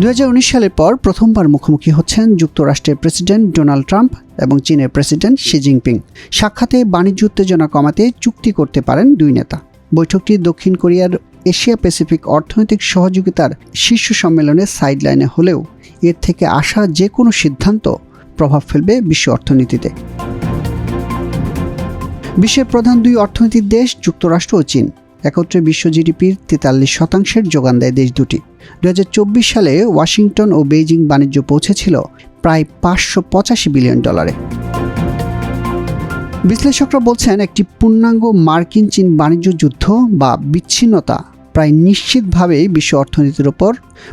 দু হাজার উনিশ সালের পর প্রথমবার মুখোমুখি হচ্ছেন যুক্তরাষ্ট্রের প্রেসিডেন্ট ডোনাল্ড ট্রাম্প এবং চীনের প্রেসিডেন্ট শি জিনপিং। সাক্ষাতে বাণিজ্য উত্তেজনা কমাতে চুক্তি করতে পারেন দুই নেতা। বৈঠকটি দক্ষিণ কোরিয়ার এশিয়া প্যাসিফিক অর্থনৈতিক সহযোগিতার শীর্ষ সম্মেলনের সাইডলাইনে হলেও এর থেকে আসা যে কোনো সিদ্ধান্ত প্রভাব ফেলবে বিশ্ব অর্থনীতিতে। বিশ্বের প্রধান দুই অর্থনৈতিক দেশ যুক্তরাষ্ট্র ও চীন। একত্রে বিশ্ব জিডিপির তেতাল্লিশ শতাংশের যোগান দেয় দেশ দুটি। দু হাজার চব্বিশ সালে ওয়াশিংটন ও বেইজিং বাণিজ্য পৌঁছেছিল প্রায় পাঁচশো পঁচাশি বিলিয়ন ডলারে। বিশ্লেষকরা বলছেন একটি পূর্ণাঙ্গ মার্কিন চীন বাণিজ্য যুদ্ধ বা বিচ্ছিন্নতা প্রায় নিশ্চিতভাবেই বিশ্ব অর্থনীতির ওপর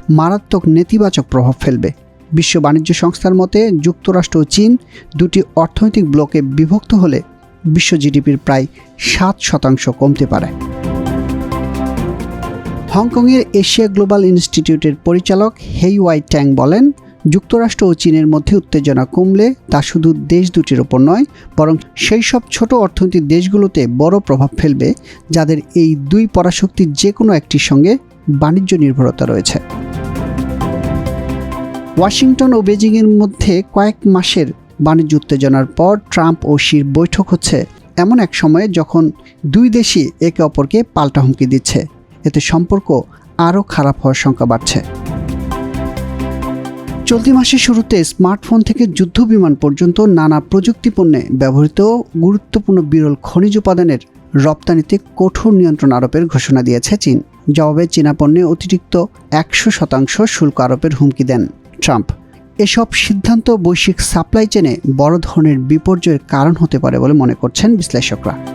মারাত্মক নেতিবাচক প্রভাব ফেলবে। বিশ্ব বাণিজ্য সংস্থার মতে যুক্তরাষ্ট্র ও চীন দুটি অর্থনৈতিক ব্লকে বিভক্ত হলে বিশ্ব জিডিপির প্রায় সাত শতাংশ কমতে পারে। হংকংয়ের এশিয়া গ্লোবাল ইনস্টিটিউটের পরিচালক হেই ওয়াই ট্যাং বলেন, যুক্তরাষ্ট্র ও চীনের মধ্যে উত্তেজনা কমলে তা শুধু দেশ দুটির ওপর নয়, বরং সেই সব ছোট অর্থনৈতিক দেশগুলোতে বড় প্রভাব ফেলবে, যাদের এই দুই পরাশক্তির যে কোনো একটির সঙ্গে বাণিজ্য নির্ভরতা রয়েছে। ওয়াশিংটন ও বেজিংয়ের মধ্যে কয়েক মাসের বাণিজ্য উত্তেজনার পর ট্রাম্প ও শির বৈঠক হচ্ছে, এমন এক সময়ে যখন দুই দেশই একে অপরকে পাল্টা হুমকি দিচ্ছে। এতে সম্পর্ক আরও খারাপ হওয়ার শঙ্কা বাড়ছে। চলতি মাসের শুরুতে স্মার্টফোন থেকে যুদ্ধ বিমান পর্যন্ত নানা প্রযুক্তি পণ্যে ব্যবহৃত গুরুত্বপূর্ণ বিরল খনিজ উপাদানের রপ্তানিতে কঠোর নিয়ন্ত্রণ আরোপের ঘোষণা দিয়েছে চীন। জবাবে চীনা পণ্যে অতিরিক্ত একশো শতাংশ শুল্ক আরোপের হুমকি দেন ট্রাম্প। এসব সিদ্ধান্ত বৈশ্বিক সাপ্লাই চেনে বড় ধরনের বিপর্যয়ের কারণ হতে পারে বলে মনে করছেন বিশ্লেষকরা।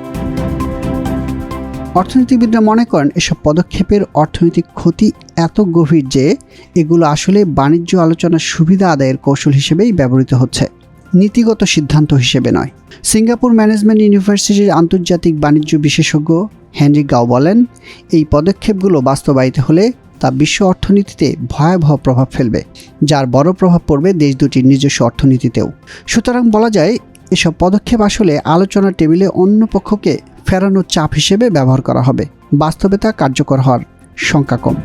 অর্থনীতিবিদরা মনে করেন এসব পদক্ষেপের অর্থনৈতিক ক্ষতি এত গভীর যে এগুলো আসলে বাণিজ্য আলোচনার সুবিধা আদায়ের কৌশল হিসেবেই ব্যবহৃত হচ্ছে। নীতিগত সিদ্ধান্ত হিসেবে নয়। সিঙ্গাপুর ম্যানেজমেন্ট ইউনিভার্সিটির আন্তর্জাতিক বাণিজ্য বিশেষজ্ঞ হেনরি গাও বলেন, এই পদক্ষেপগুলো বাস্তবায়িত হলে তা বিশ্ব অর্থনীতিতে ভয়াবহ প্রভাব ফেলবে, যার বড় প্রভাব পড়বে দেশ দুটির নিজস্ব অর্থনীতিতেও। সুতরাং বলা যায়, এসব পদক্ষেপ আসলে আলোচনার টেবিলে অন্য পক্ষকে ফেরানোর চাপ হিসেবে ব্যবহার করা হবে। বাস্তবে তা কার্যকর হওয়ার শঙ্কা কম।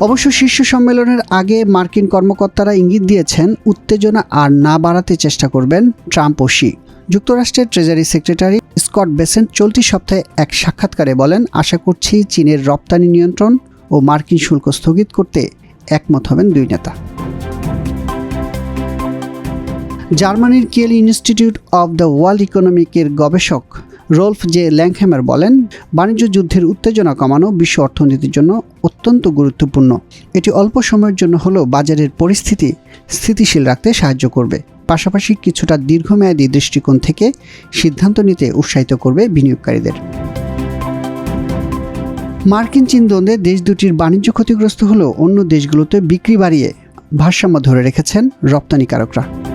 অবশ্য শীর্ষ সম্মেলনের আগে মার্কিন কর্মকর্তারা ইঙ্গিত দিয়েছেন, উত্তেজনা আর না বাড়াতে চেষ্টা করবেন ট্রাম্প ও শি। যুক্তরাষ্ট্রের ট্রেজারি সেক্রেটারি স্কট বেসেন্ট চলতি সপ্তাহে এক সাক্ষাৎকারে বলেন, আশা করছি চীনের রপ্তানি নিয়ন্ত্রণ ও মার্কিন শুল্ক স্থগিত করতে একমত হবেন দুই নেতা। জার্মানির Kiel Institute of the World ইকোনমিকের গবেষক রোলফ জে ল্যাংহ্যামার বলেন, বাণিজ্য যুদ্ধের উত্তেজনা কমানো বিশ্ব অর্থনীতির জন্য অত্যন্ত গুরুত্বপূর্ণ। এটি অল্প সময়ের জন্য হলেও বাজারের পরিস্থিতি স্থিতিশীল রাখতে সাহায্য করবে। পাশাপাশি কিছুটা দীর্ঘমেয়াদী দৃষ্টিকোণ থেকে সিদ্ধান্ত নিতে উৎসাহিত করবে বিনিয়োগকারীদের। মার্কিন চীন দ্বন্দ্বে দেশ দুটির বাণিজ্য ক্ষতিগ্রস্ত হলেও অন্য দেশগুলোতে বিক্রি বাড়িয়ে ভারসাম্য ধরে রেখেছেন রপ্তানিকারকরা।